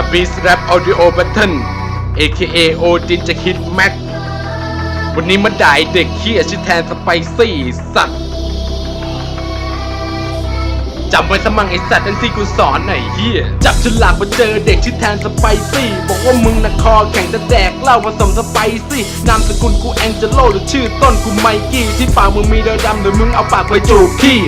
Abyss Rap Audio Battle AKA Odin จะคิดแม็กวันนี้มาด่ายเด็กขี้ยชื่อแทนสไปซี่สัตว์จำไว้สมังไอสัตว์นั่นที่กูสอนหน่อยเฮียจับฉลากมาเจอเด็กชื่อแทนสไปซี่ บอกว่ามึงนะคอแข่งจะแดกเหล้าผสมสไปซี่ นามสกุลกูแองเจโลหรือชื่อต้นกูไมกี้ ที่ปากมึงมีเดอดำหรือมึงเอาปากไปจูบขี้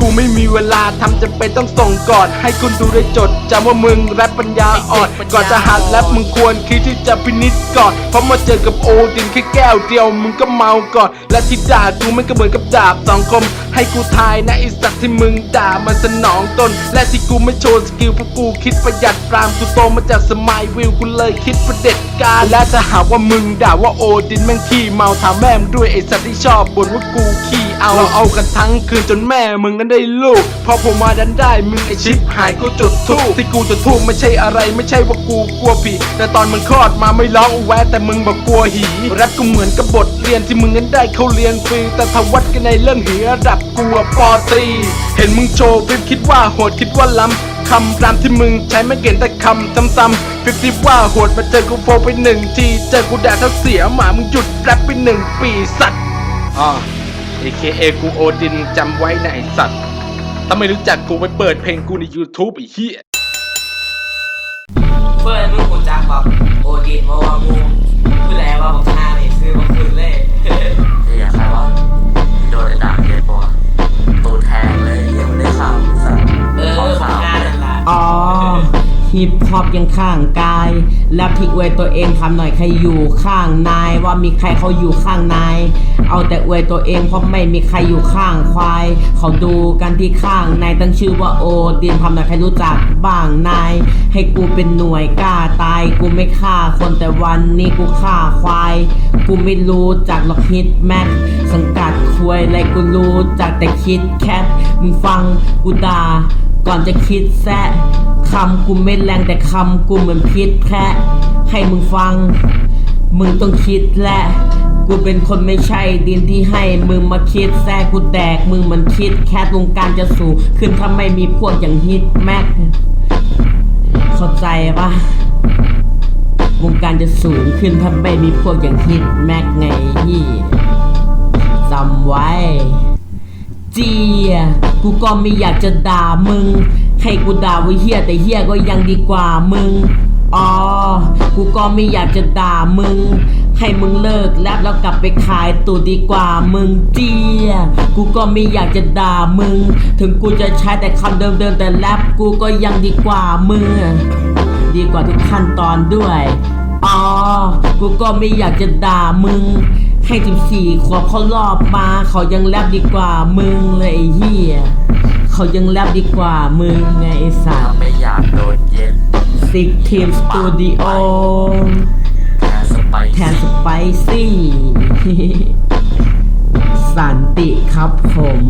กูไม่มีเวลาทำจะเป็นต้องส่งก่อน ให้คุณดูได้จดจำว่ามึงแรปปัญญาอ่อนก่อนจะหัดแรปมึงควรคิดที่จะพินิจก่อน เพราะมาเจอกับโอดินแค่แก้วเดียวมึงก็เมาก่อน และที่ด่ากูมันก็เหมือนกับดาบสองคม ให้กูทายนะไอสัตว์ที่มึงด่ามันสนองตน และที่กูไม่โชว์สกิลเพราะกูคิดประหยัดปรามกูโตมาจากสมัยวิวกูเลยคิดประเด็จการและถ้าหากว่ามึงด่าว่าโอดินแม่งขี้เมาถามแม่มึงด้วยไอสัตว์ที่ชอบบ่นว่ากูขี้ เอาเราเอากันทั้งคืนจนแม่มึงนั้นได้ลูกพอผมมาดันได้มึงไอชิปหายกูจุดทูบที่กูจุดทูบไม่ใช่อะไรไม่ใช่ว่ากูกลัวผีแต่ตอนมึงคลอดมาไม่ร้องแวะแต่มึงบอกกลัวหีแรปก็เหมือนกับบทเรียนที่มึงนั้นได้เข้าเรียนฟรีแต่ทวัดกันในเรื่องหีระดับกลัวปอตรีเห็นมึงโชว์ฟิปคิดว่าโหดคิดว่าล้ำคำรามที่มึงใช้ไม่เก่งแต่คำซ้ำๆฟิปที่ว่าโหดมาเจอกูโฟไปหนึ่งทีเจอกูแดดทั้งเสียหมามึงหยุดแรปไปหนึ่งปีสัตว์อ่า AKA กูโอดินจำไว้นะไอสัตว์ ถ้าไม่รู้จักกูไปเปิดเพลงกูใน YouTube ไอ้เหี้ย เพื่อนมึงหูจักบอกโอดีนมาว่ามู ฮิปฮอปยังข้างกาย และพลิกเวตัวเองทำหน่อยใครอยู่ข้างนาย ว่ามีใครเขาอยู่ข้างนาย เอาแต่อวยตัวเองเพราะไม่มีใครอยู่ข้างควาย เขาดูกันที่ข้างนายตั้งชื่อว่าโอดินทำหน่อยใครรู้จักบ้างนาย ให้กูเป็นหน่วยกล้าตาย กูไม่ฆ่าคนแต่วันนี้กูฆ่าควาย กูไม่รู้จักหรอกฮิตแมทสังกัดควยอะไรกูรู้จักแต่คิดแคทมึงฟังกูด่า ก่อนจะคิดแซะคำกูไม่แรงแต่คำกูเหมือนพิษแค่ให้มึงฟัง มึงต้องคิดแหละกูเป็นคนไม่ใช่ดินที่ให้มึงมาคิดแซะกูแดกมึงมือนคิดแค่วงการจะสูงขึ้นถ้าไม่มีพวกอย่างฮิตแม็กเข้าใจปะวงการจะสูงขึ้นถ้าไม่มีพวกอย่างฮิตแม็กไงที่จำไว้ เจีย กูก็ไม่อยากจะด่ามึง ให้กูด่าว่าเฮียแต่เฮียก็ยังดีกว่ามึงอ๋อกูก็ไม่อยากจะด่ามึง ให้มึงเลิกแลบแล้วกลับไปขายตูดดีกว่ามึงเจียกูก็ไม่อยากจะด่ามึง ถึงกูจะใช้แต่คำเดิมๆแต่แรปกูก็ยังดีกว่ามึง ดีกว่าทุกขั้นตอนด้วยอ๋อกูก็ไม่อยากจะด่ามึง ให้สิบสี่ขวบเขารอบมาเขายังแรปดีกว่ามึงเลยไอ้เหี้ยเขายังแรปดีกว่ามึงไงไอ้สาถ้าวไม่อยากโดนเย็นสิกทีมสตูดิโอแทนสไปแทนสไปซี่สันติครับผม